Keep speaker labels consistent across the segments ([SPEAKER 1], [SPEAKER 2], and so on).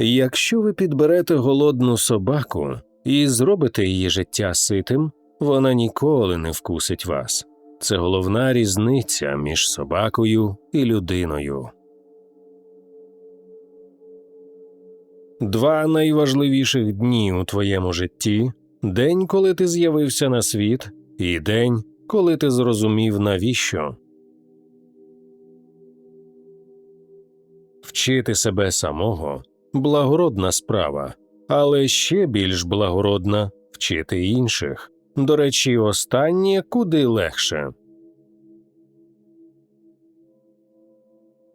[SPEAKER 1] Якщо ви підберете голодну собаку і зробите її життя ситим, вона ніколи не вкусить вас. Це головна різниця між собакою і людиною. Два найважливіших дні у твоєму житті день, коли ти з'явився на світ, і день, коли ти зрозумів навіщо. Вчити себе самого благородна справа, але ще більш благородна вчити інших. До речі, останнє куди легше.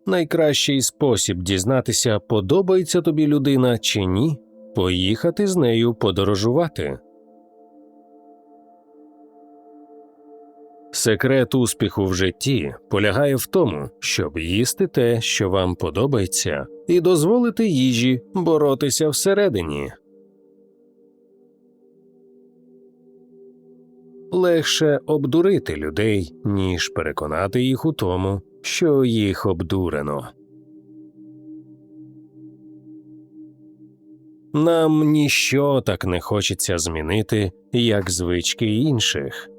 [SPEAKER 1] Найкращий спосіб дізнатися, подобається тобі людина чи ні, поїхати з нею подорожувати. Секрет успіху в житті полягає в тому, щоб їсти те, що вам подобається, і дозволити їжі боротися всередині. Легше обдурити людей, ніж переконати їх у тому, що їх обдурено. Нам ніщо так не хочеться змінити, як звички інших.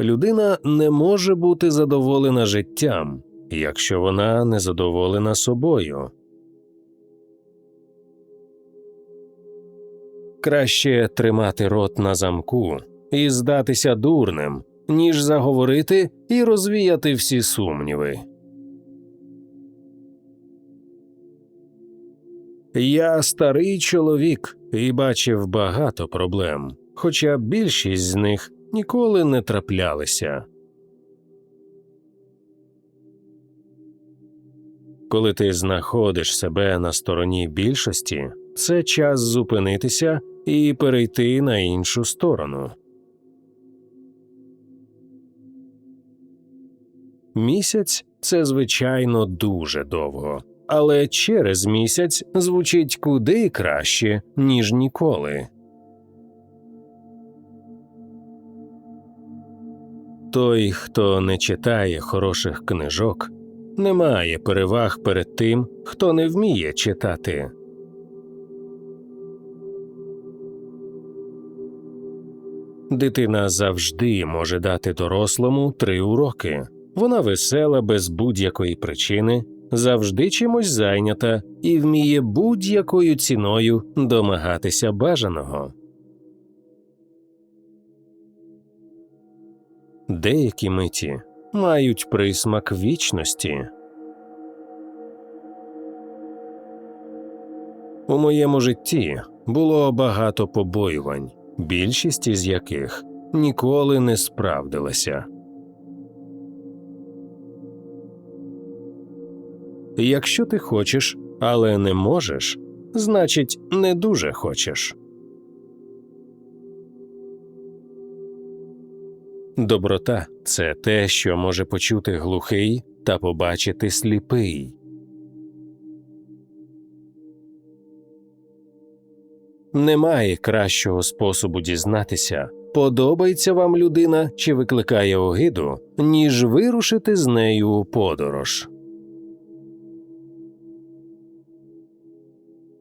[SPEAKER 1] Людина не може бути задоволена життям, якщо вона не задоволена собою. Краще тримати рот на замку і здатися дурним, ніж заговорити і розвіяти всі сумніви. Я старий чоловік і бачив багато проблем, хоча більшість з них ніколи не траплялися. Коли ти знаходиш себе на стороні більшості, це час зупинитися і перейти на іншу сторону. Місяць це звичайно дуже довго, але через місяць звучить куди краще ніж ніколи. той, хто не читає хороших книжок, не має переваг перед тим, хто не вміє читати. Дитина завжди може дати дорослому три уроки. Вона весела без будь-якої причини, завжди чимось зайнята і вміє будь-якою ціною домагатися бажаного. Деякі миті мають присмак вічності. У моєму житті було багато побоювань, більшість із яких ніколи не справдилася. Якщо ти хочеш, але не можеш, значить, не дуже хочеш. Доброта це те, що може почути глухий та побачити сліпий. Немає кращого способу дізнатися, подобається вам людина чи викликає огиду, ніж вирушити з нею у подорож.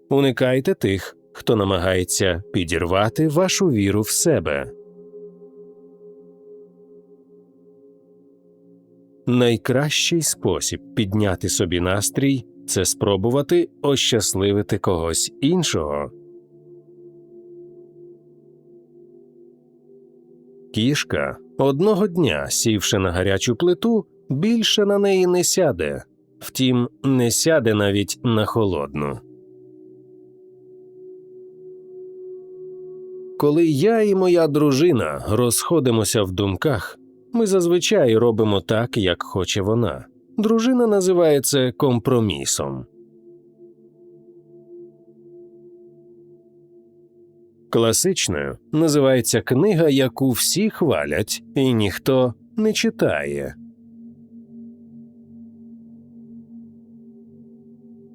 [SPEAKER 1] Уникайте тих, хто намагається підірвати вашу віру в себе. Найкращий спосіб підняти собі настрій це спробувати ощасливити когось іншого. Кішка одного дня, сівши на гарячу плиту, більше на неї не сяде, втім, не сяде навіть на холодну. Коли я і моя дружина розходимося в думках. Ми зазвичай робимо так, як хоче вона. Дружина називає це компромісом. Класичною називається книга, яку всі хвалять, і ніхто не читає.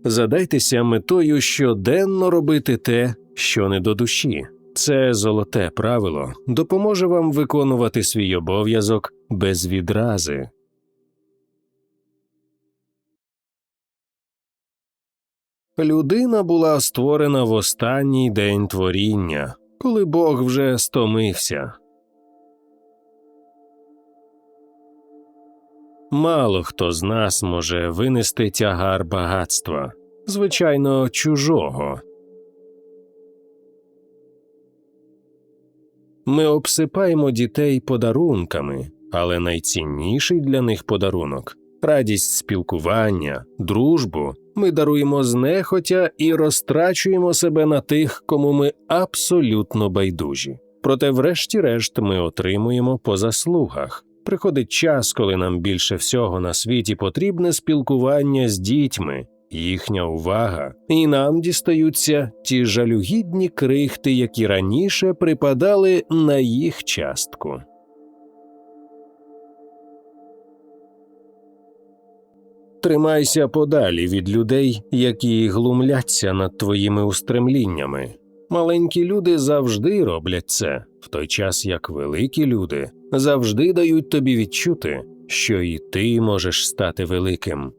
[SPEAKER 1] Задайтеся метою щоденно робити те, що не до душі. Це золоте правило допоможе вам виконувати свій обов'язок без відрази. Людина була створена в останній день творіння, коли Бог вже стомився. Мало хто з нас може винести тягар багатства, звичайно, чужого. Ми обсипаємо дітей подарунками, але найцінніший для них подарунок радість спілкування, дружбу ми даруємо знехотя і розтрачуємо себе на тих, кому ми абсолютно байдужі. Проте, врешті-решт, ми отримуємо по заслугах. Приходить час, коли нам більше всього на світі потрібне спілкування з дітьми, їхня увага, і нам дістаються ті жалюгідні крихти, які раніше припадали на їх частку. Тримайся подалі від людей, які глумляться над твоїми устремліннями. Маленькі люди завжди роблять це, в той час як великі люди завжди дають тобі відчути, що і ти можеш стати великим.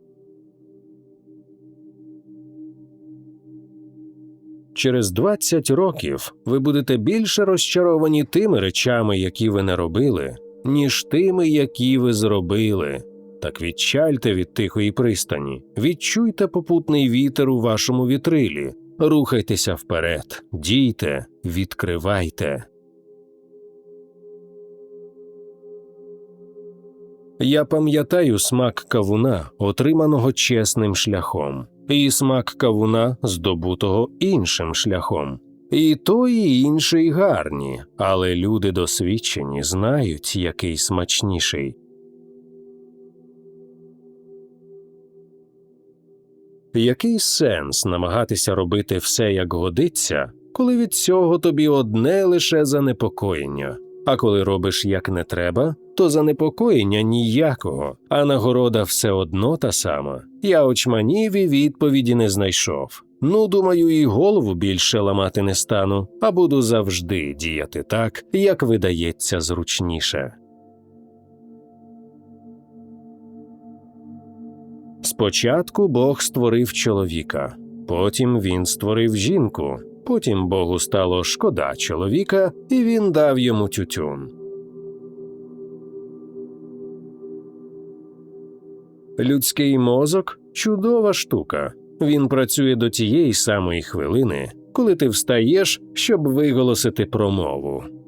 [SPEAKER 1] Через 20 років ви будете більше розчаровані тими речами, які ви не робили, ніж тими, які ви зробили. Так відчальте від тихої пристані, відчуйте попутний вітер у вашому вітрилі, рухайтеся вперед, дійте, відкривайте. Я пам'ятаю смак кавуна, отриманого чесним шляхом і смак кавуна, здобутого іншим шляхом. І той, і інший гарні, але люди досвідчені знають, який смачніший. Який сенс намагатися робити все як годиться, коли від цього тобі одне лише занепокоєння? А коли робиш як не треба, то занепокоєння ніякого, а нагорода все одно та сама. Я очманів і відповіді не знайшов. Ну, думаю, і голову більше ламати не стану, а буду завжди діяти так, як видається зручніше. Спочатку Бог створив чоловіка, потім він створив жінку. Потім Богу стало шкода чоловіка, і він дав йому тютюн. Людський мозок чудова штука. Він працює до тієї самої хвилини, коли ти встаєш, щоб виголосити промову.